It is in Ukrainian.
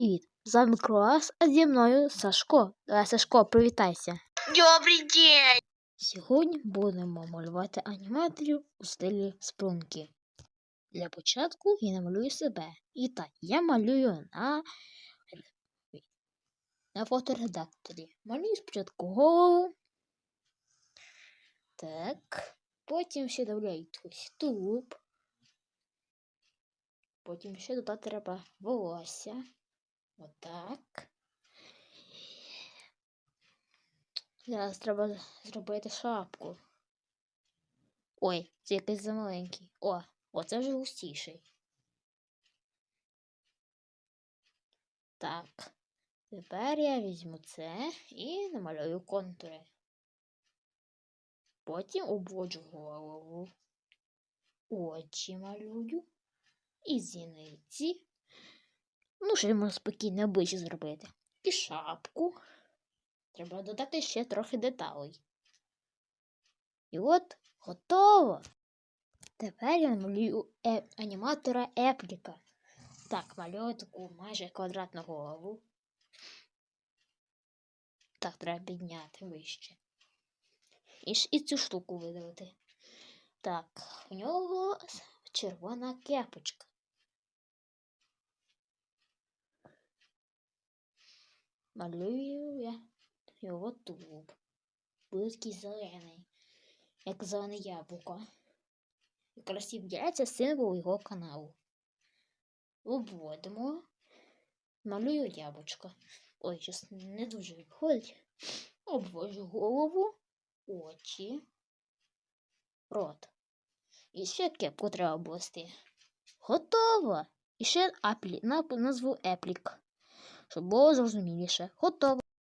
Привіт, з вами Клас, а зі мною Сашко. Давай, Сашко, привітайся. Добрий день. Сьогодні будемо малювати аніматорів у стилі спрунки. Для початку я намалюю себе. І так, я малюю на, на фоторедакторі. Малюю спочатку голову. Так. Потім ще добавляю ось тулуб. Потім ще додати треба волосся. Отак. Зараз треба зробити шапку. Ой, це якийсь замаленький. О, оце вже густіший. Так. Тепер я візьму це і намалюю контури. Потім обводжу голову. Очі малюю. І зіниці. Ну, ще можна спокійно обличчя зробити. І шапку. Треба додати ще трохи деталей. І от готово. Тепер я малюю е аніматора Епліка. Так, малюю таку майже квадратну голову. Так, треба підняти вище. І, ж- і цю штуку видалити. Так, у нього червона кепочка. Малюю я його тулуб. Такий зелений, як зелене яблуко. І вдяється символ його каналу. Обводимо. Малюю яблучко. Ой, щось не дуже виходить. Обвожу голову, очі, рот. І ще кепку треба обвести. Готово! І ще аплі, назву еплік, щоб було зрозуміліше. Готово.